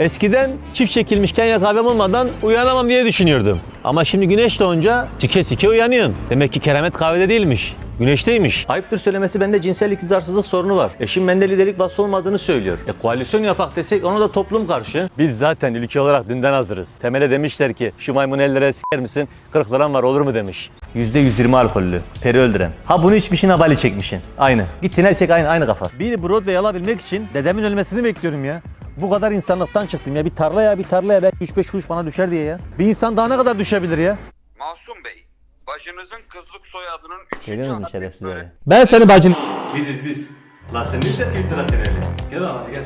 Eskiden çift çekilmiş Kenya kahvem olmadan uyanamam diye düşünüyordum. Ama şimdi güneş doğunca sike sike uyanıyorsun. Demek ki keramet kahvede değilmiş. Güneşteymiş. Ayıptır söylemesi bende cinsel iktidarsızlık sorunu var. Eşim bende liderlik vasfı olmadığını söylüyor. E koalisyon yapak desek ona da toplum karşı. Biz zaten ülke olarak dünden hazırız. Temele demişler ki şu maymun ellere siker misin? 40 liram var olur mu demiş. %120 alkollü. Peri öldüren. Ha bunu içmişin ha bali çekmişin. Aynı. Gittin her çek aynı, aynı kafa. Bir Broadway alabilmek için dedemin ölmesini bekliyorum ya. Bu kadar insanlıktan çıktım ya. Bir tarlaya bir tarlaya belki 3-5 kuruş bana düşer diye ya. Bir insan daha ne kadar düşebilir ya? Masum Bey, bacınızın kızlık soyadının Geliyor üçüncü musun harfi şerefsiz böyle- öyle? Ben seni bacın... Biziz biz. Lan senin de Twitter atın Gel abi gel.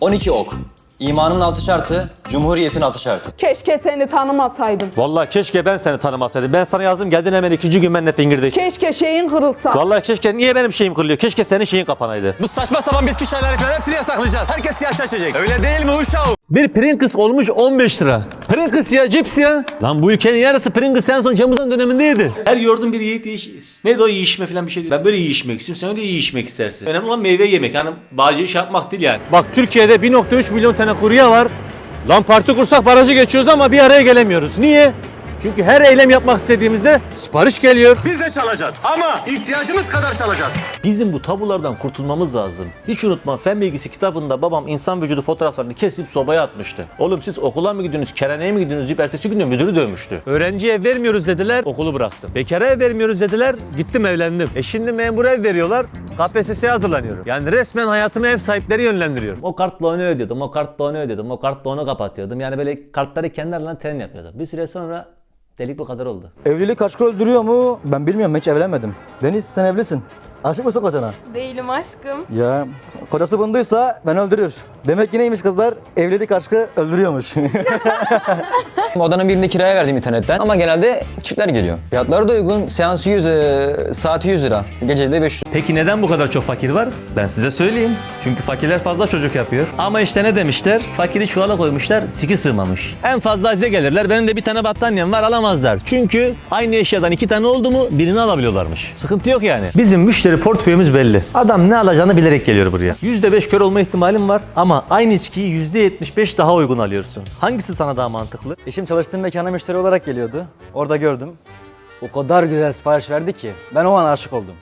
12 ok. İmanın altı şartı, cumhuriyetin altı şartı. Keşke seni tanımasaydım. Vallahi keşke ben seni tanımasaydım. Ben sana yazdım geldin hemen ikinci gün benimle fingirdeş. Keşke şeyin kırılsa. Vallahi keşke niye benim şeyim kırılıyor? Keşke senin şeyin kapanaydı. Bu saçma sapan bitki şeyleri falan hepsini yasaklayacağız. Herkes siyahlaşacak. Öyle değil mi uşağım? Bir Pringles olmuş 15 lira. Pringles ya cips ya. Lan bu ülkenin yarısı Pringles en son Cemuzan dönemindeydi. Her gördüğüm bir yiğit yiyiş. Neydi o yiyişme falan bir şey değil. Ben böyle yiyişmek istiyorum. Sen öyle yiyişmek istersin. Önemli olan meyve yemek. Yani bağcı iş yapmak değil yani. Bak Türkiye'de 1.3 milyon tane kurye var. Lan parti kursak barajı geçiyoruz ama bir araya gelemiyoruz. Niye? Çünkü her eylem yapmak istediğimizde sipariş geliyor. Biz de çalacağız ama ihtiyacımız kadar çalacağız. Bizim bu tabulardan kurtulmamız lazım. Hiç unutma fen bilgisi kitabında babam insan vücudu fotoğraflarını kesip sobaya atmıştı. Oğlum siz okula mı gidiyorsunuz, keraneye mi gidiyorsunuz deyip ertesi gün de müdürü dövmüştü. Öğrenciye ev vermiyoruz dediler, okulu bıraktım. Bekara ev vermiyoruz dediler, gittim evlendim. E şimdi memur ev veriyorlar, KPSS'ye hazırlanıyorum. Yani resmen hayatımı ev sahipleri yönlendiriyorum. O kartla onu ödüyordum, o kartla onu ödüyordum, o kartla onu kapatıyordum. Yani böyle kartları kendi aralarında tren yapıyordum. Bir süre sonra delik bu kadar oldu. Evlilik aşkı öldürüyor mu? Ben bilmiyorum hiç evlenmedim. Deniz sen evlisin. Aşık mısın kocana? Değilim aşkım. Ya kocası bunduysa ben öldürür. Demek ki neymiş kızlar? Evlilik aşkı öldürüyormuş. Odanın birini kiraya verdim internetten ama genelde çiftler geliyor. Fiyatları da uygun. Seansı 100, e, saati 100 lira. Geceli de 500. Peki neden bu kadar çok fakir var? Ben size söyleyeyim. Çünkü fakirler fazla çocuk yapıyor. Ama işte ne demişler? Fakiri çuvala koymuşlar, siki sığmamış. En fazla size gelirler. Benim de bir tane battaniyem var alamazlar. Çünkü aynı eşyadan iki tane oldu mu birini alabiliyorlarmış. Sıkıntı yok yani. Bizim müşteri portföyümüz belli. Adam ne alacağını bilerek geliyor buraya. %5 kör olma ihtimalim var ama aynı içkiyi %75 daha uygun alıyorsun. Hangisi sana daha mantıklı? Eşim çalıştığım mekana müşteri olarak geliyordu. Orada gördüm. O kadar güzel sipariş verdi ki ben o an aşık oldum.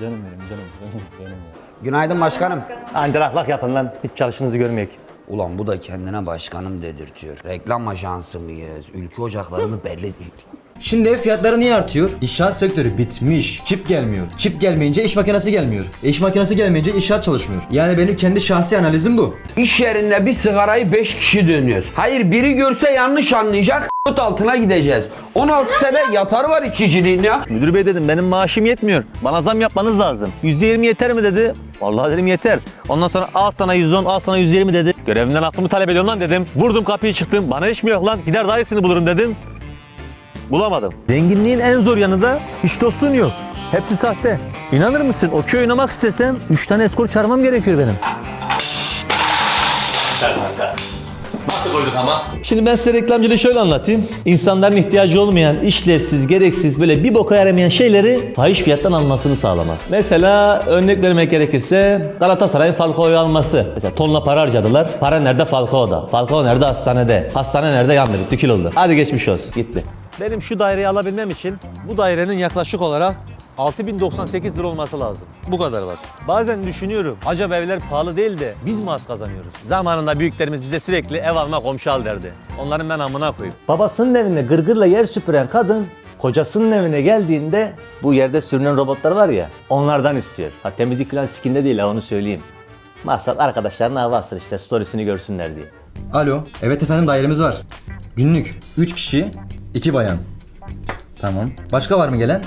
Canım benim canım canım canım. ya. Günaydın başkanım. Anca lak lak yapın lan. Hiç çalışınızı görmeyek. Ulan bu da kendine başkanım dedirtiyor. Reklam ajansı mıyız? Ülke ocakları mı belli değil. Şimdi ev fiyatları niye artıyor? İnşaat sektörü bitmiş. Çip gelmiyor. Çip gelmeyince iş makinesi gelmiyor. E, İş makinesi gelmeyince inşaat çalışmıyor. Yani benim kendi şahsi analizim bu. İş yerinde bir sigarayı 5 kişi dönüyoruz. Hayır biri görse yanlış anlayacak. Tut altına gideceğiz. 16 sene yatar var içiciliğin ya. Müdür bey dedim benim maaşım yetmiyor. Bana zam yapmanız lazım. %20 yeter mi dedi. Vallahi dedim yeter. Ondan sonra al sana 110 al sana 120 dedi. Görevimden aklımı talep ediyorum lan dedim. Vurdum kapıyı çıktım. Bana iş mi yok lan? Gider daha iyisini bulurum dedim. Bulamadım. Zenginliğin en zor yanı da hiç dostun yok. Hepsi sahte. İnanır mısın o köy oynamak istesem 3 tane eskor çağırmam gerekiyor benim. Nasıl koyduk ama? Şimdi ben size reklamcılığı şöyle anlatayım. İnsanların ihtiyacı olmayan, işlevsiz, gereksiz, böyle bir boka yaramayan şeyleri fahiş fiyattan almasını sağlamak. Mesela örnek vermek gerekirse Galatasaray'ın Falcao'yu alması. Mesela tonla para harcadılar. Para nerede? Falcao'da. Falcao nerede? Hastanede. Hastane nerede? Yandı bitti kül oldu. Hadi geçmiş olsun. Gitti. Benim şu daireyi alabilmem için bu dairenin yaklaşık olarak 6098 lira olması lazım. Bu kadar var. Bazen düşünüyorum acaba evler pahalı değil de biz mi az kazanıyoruz? Zamanında büyüklerimiz bize sürekli ev alma komşu al derdi. Onların ben amına koyayım. Babasının evinde gırgırla yer süpüren kadın kocasının evine geldiğinde bu yerde sürünen robotlar var ya onlardan istiyor. Ha temizlik falan sikinde değil ha onu söyleyeyim. Maksat arkadaşlarına hava atsın işte storiesini görsünler diye. Alo. Evet efendim dairemiz var. Günlük 3 kişi, 2 bayan. Tamam. Başka var mı gelen?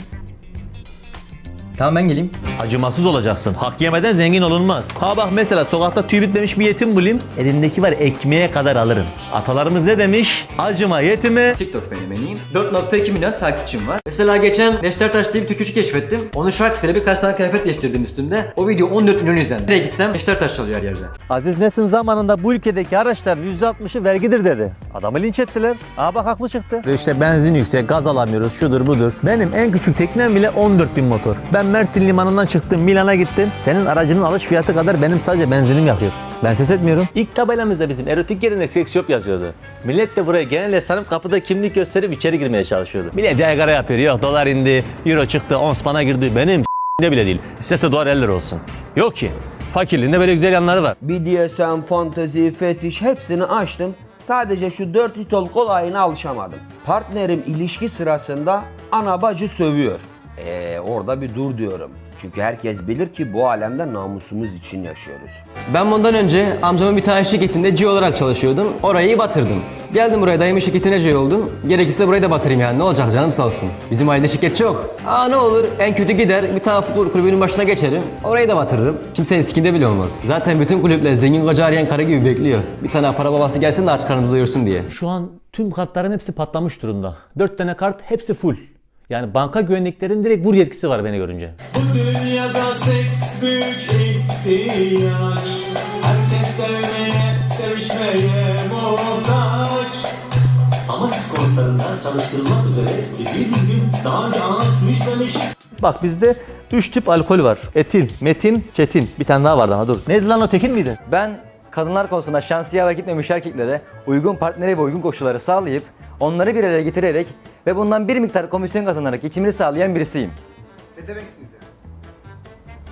Tamam ben geleyim. Acımasız olacaksın. Hak yemeden zengin olunmaz. Ha bak mesela sokakta tüy bitmemiş bir yetim bulayım. Elindeki var ekmeğe kadar alırım. Atalarımız ne demiş? Acıma yetime. TikTok fenomeniyim. 4.2 milyon takipçim var. Mesela geçen Neşter Taş diye bir Türk çocuk keşfettim. Onun şarkısıyla birkaç tane kıyafet değiştirdim üstünde. O video 14 milyon izlendi. Nereye gitsem Neşter Taş çalıyor her yerde. Aziz Nesin zamanında bu ülkedeki araçların %60'ı vergidir dedi. Adamı linç ettiler. Aa bak haklı çıktı. İşte benzin yüksek, gaz alamıyoruz, şudur budur. Benim en küçük teknem bile 14 bin motor. Ben Mersin limanından çıktım, Milan'a gittim. Senin aracının alış fiyatı kadar benim sadece benzinim yakıyor. Ben ses etmiyorum. İlk tabelamızda bizim erotik yerine seks shop yazıyordu. Millet de buraya genel ev sanıp kapıda kimlik gösterip içeri girmeye çalışıyordu. Millet yaygara yapıyor. Yok dolar indi, euro çıktı, ons bana girdi. Benim de bile değil. İstese dolar 50 lira olsun. Yok ki. Fakirliğinde böyle güzel yanları var. BDSM, fantezi, fetiş hepsini açtım. Sadece şu 4 litol kolayına alışamadım. Partnerim ilişki sırasında ana bacı sövüyor. Eee orada bir dur diyorum. Çünkü herkes bilir ki bu alemde namusumuz için yaşıyoruz. Ben bundan önce amcamın bir tane şirketinde C olarak çalışıyordum. Orayı batırdım. Geldim buraya dayımın şirketine C oldum. Gerekirse burayı da batırayım yani. Ne olacak canım sağ olsun. Bizim ailede şirket çok. Aa ne olur en kötü gider bir tane futbol kulübünün başına geçerim. Orayı da batırırım. Kimsenin sikinde bile olmaz. Zaten bütün kulüpler zengin koca arayan karı gibi bekliyor. Bir tane para babası gelsin de aç karnımızı doyursun diye. Şu an tüm kartların hepsi patlamış durumda. 4 tane kart hepsi full. Yani banka güvenliklerin direkt vur yetkisi var beni görünce. Dünyada seks büyük ihtiyaç. Herkes sevmeye, sevişmeye muhtaç. Ama siz konutlarında çalıştırılmak üzere bir gün daha önce içmemiş Bak bizde 3 tip alkol var. Etil, metin, çetin. Bir tane daha vardı ama dur. Neydi lan o tekin miydi? Ben kadınlar konusunda şanslı yaver gitmemiş erkeklere uygun partneri ve uygun koşulları sağlayıp onları bir araya getirerek ve bundan bir miktar komisyon kazanarak geçimini sağlayan birisiyim.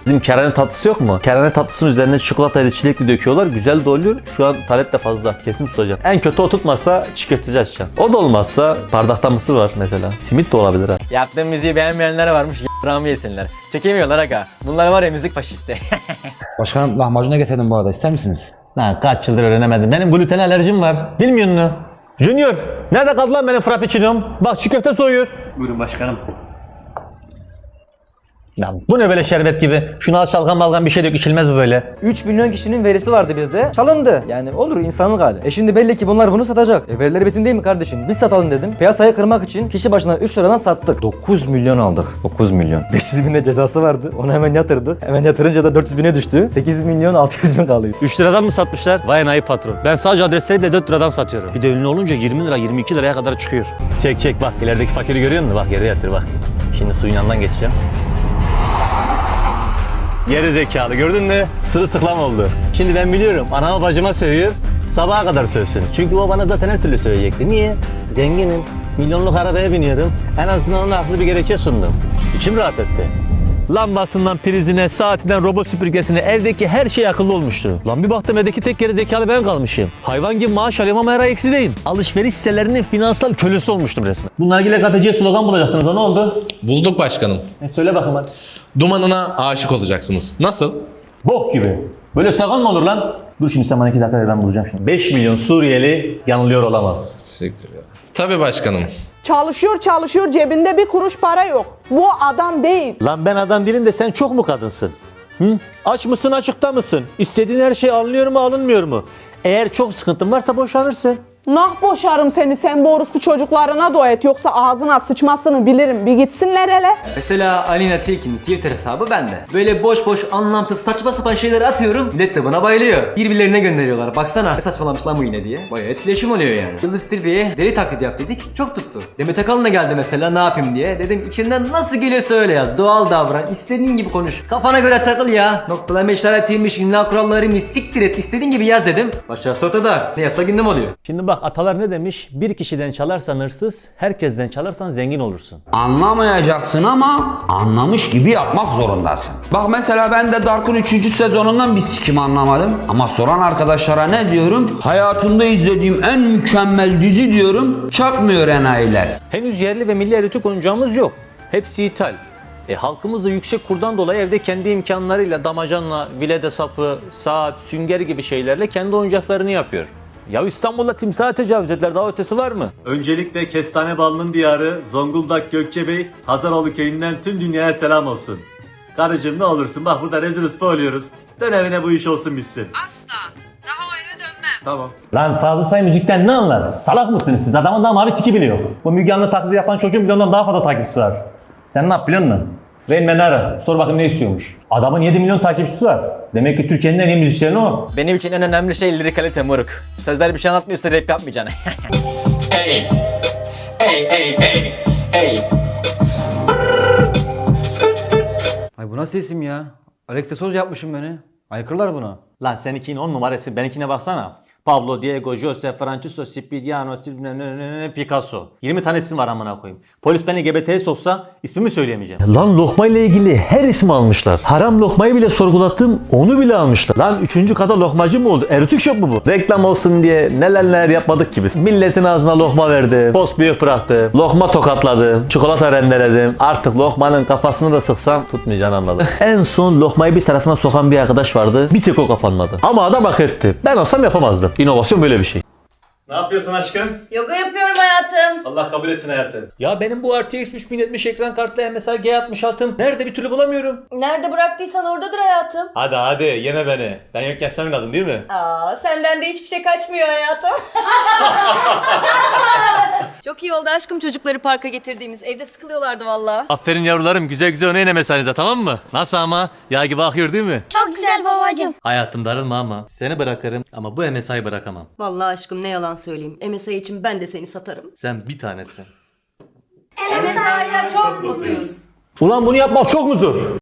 Bizim kerane tatlısı yok mu? Kerane tatlısının üzerine çikolatayla çilekli döküyorlar. Güzel de oluyor. Şu an talep de fazla. Kesin tutacak. En kötü o tutmazsa çiğ köfteci açacağım. O da olmazsa bardakta mısır var mesela. Simit de olabilir ha. Yaptığım müziği beğenmeyenler varmış. Y***ramı yesinler. Çekemiyorlar aga. Bunlar var ya müzik faşisti. Başkanım lahmacuna getirdim bu arada ister misiniz? Lan kaç yıldır öğrenemedim. Benim gluten alerjim var. Bilmiyor musun? Junior, nerede kaldı lan benim frappuccino'm? Bak çiğ köfte soğuyor. Buyurun başkanım. Lan bu ne böyle şerbet gibi? Şuna az çalkan balgan bir şey dök içilmez bu böyle. 3 milyon kişinin verisi vardı bizde. Çalındı. Yani olur insanlık hali. E şimdi belli ki bunlar bunu satacak. E verileri bizim değil mi kardeşim? Biz satalım dedim. Piyasayı kırmak için kişi başına 3 liradan sattık. 9 milyon aldık. 9 milyon. 500 bin de cezası vardı. Onu hemen yatırdık. Hemen yatırınca da 400 bine düştü. 8 milyon 600 bin kalıyor. 3 liradan mı satmışlar? Vay enayi patron. Ben sadece adresleri de 4 liradan satıyorum. Bir de ünlü olunca 20 lira 22 liraya kadar çıkıyor. Çek çek bak ilerideki fakiri görüyor musun? Bak yerde yatır bak. Şimdi suyun yanından geçeceğim. Geri zekalı gördün mü? Sırılsıklam oldu. Şimdi ben biliyorum anama bacıma sövüyor. Sabaha kadar sövsün. Çünkü o bana zaten her türlü söyleyecekti. Niye? Zenginim. Milyonluk arabaya biniyorum. En azından ona haklı bir gerekçe sundum. İçim rahat etti. Lambasından prizine, saatinden robot süpürgesine evdeki her şey akıllı olmuştu. Lan bir baktım evdeki tek geri zekalı ben kalmışım. Hayvan gibi maaş alıyorum ama her ay eksideyim. Alışveriş sitelerinin finansal kölesi olmuştum resmen. Bunlar ile gazeteciye slogan bulacaktınız ne oldu? Bulduk başkanım. E söyle bakayım hadi. Dumanına aşık olacaksınız. Nasıl? Bok gibi. Böyle slogan mı olur lan? Dur şimdi sen bana iki dakika ver ben bulacağım şimdi. 5 milyon Suriyeli yanılıyor olamaz. Teşekkür ederim. Tabii başkanım. Çalışıyor çalışıyor cebinde bir kuruş para yok. Bu adam değil. Lan ben adam değilim de sen çok mu kadınsın? Hı? Aç mısın açıkta mısın? İstediğin her şey alınıyor mu alınmıyor mu? Eğer çok sıkıntın varsa boşanırsın. Nah boşarım seni sen bu orospu çocuklarına dua et yoksa ağzına sıçmasını bilirim. Bir gitsinler hele. Mesela Alina Tilki'nin Twitter hesabı bende. Böyle boş boş anlamsız saçma sapan şeyleri atıyorum. Millet de buna bayılıyor. Birbirlerine gönderiyorlar. Baksana ne saçmalamış lan bu yine diye. Bayağı etkileşim oluyor yani. Yıldız Tilbe'ye deli taklidi yap dedik. Çok tuttu. Demet Akalın'a geldi mesela ne yapayım diye. Dedim içinden nasıl geliyorsa öyle yaz. Doğal davran. istediğin gibi konuş. Kafana göre takıl ya. Noktalama işaretiymiş, imla kurallarıymış. Siktir et. istediğin gibi yaz dedim. Başarısı ortada. Ne yasa gündem oluyor. Şimdi bak atalar ne demiş? Bir kişiden çalarsan hırsız, herkesten çalarsan zengin olursun. Anlamayacaksın ama anlamış gibi yapmak zorundasın. Bak mesela ben de Dark'ın 3. sezonundan bir sikim anlamadım. Ama soran arkadaşlara ne diyorum? Hayatımda izlediğim en mükemmel dizi diyorum. Çakmıyor enayiler. Henüz yerli ve milli erotik oyuncağımız yok. Hepsi ithal. E, halkımız da yüksek kurdan dolayı evde kendi imkanlarıyla damacanla, vilede sapı, saat, sünger gibi şeylerle kendi oyuncaklarını yapıyor. Ya İstanbul'da timsaha tecavüz ettiler daha ötesi var mı? Öncelikle Kestane Ballı'nın diyarı Zonguldak Gökçebey Hazaroğlu köyünden tüm dünyaya selam olsun. Karıcığım ne olursun bak burada rezil usta oluyoruz. Dön evine bu iş olsun bitsin. Asla. Daha o eve dönmem. Tamam. Lan Fazıl Say müzikten ne anlar? Salak mısınız siz? Adamın daha mavi tiki bile yok. Bu Müge Anlı taklidi yapan çocuğun milyondan daha fazla takipçisi var. Sen ne yap biliyor musun? Rain Man'i ara. Sor bakayım ne istiyormuş. Adamın 7 milyon takipçisi var. Demek ki Türkiye'nin en iyi müzisyeni o. Benim için en önemli şey lirik kalite moruk. Sözler bir şey anlatmıyorsa rap yapmayacaksın. Ay bu nasıl isim ya? Alex de Souza yapmışım beni. Aykırılar buna. Lan seninkinin 10 numarası benimkine baksana. Pablo, Diego, Jose, Francisco, Sil- Picasso. 20 tane isim var amına koyayım. Polis beni GBT'ye soksa ismimi söyleyemeyeceğim. Lan lokma ile ilgili her ismi almışlar. Haram lokmayı bile sorgulattım onu bile almışlar. Lan 3. kata lokmacı mı oldu? Erotik shop mu bu? Reklam olsun diye neler neler yapmadık ki biz. Milletin ağzına lokma verdim. Post büyük bıraktım. Lokma tokatladım. Çikolata rendeledim. Artık lokmanın kafasını da sıksam tutmayacağını anladım. en son lokmayı bir tarafına sokan bir arkadaş vardı. Bir tek o kapanmadı. Ama adam hak etti. Ben olsam yapamazdım. İnovasyon böyle bir şey. Ne yapıyorsun aşkım? Yoga yapıyorum hayatım. Allah kabul etsin hayatım. Ya benim bu RTX 3070 ekran kartlı MSI G66'm nerede bir türlü bulamıyorum. Nerede bıraktıysan oradadır hayatım. Hadi hadi yeme beni. Ben yokken sen oynadın değil mi? Aa, senden de hiçbir şey kaçmıyor hayatım. Çok iyi oldu aşkım çocukları parka getirdiğimiz. Evde sıkılıyorlardı valla. Aferin yavrularım güzel güzel oynayın MSI'nize tamam mı? Nasıl ama? Yağ gibi akıyor değil mi? Çok güzel babacım. Hayatım darılma ama. Seni bırakırım ama bu MSI'yi bırakamam. Vallahi aşkım ne yalan söyleyeyim. MSI için ben de seni satarım. Sen bir tanesin. MSI'yle çok mutluyuz. Ulan bunu yapmak çok mu zor?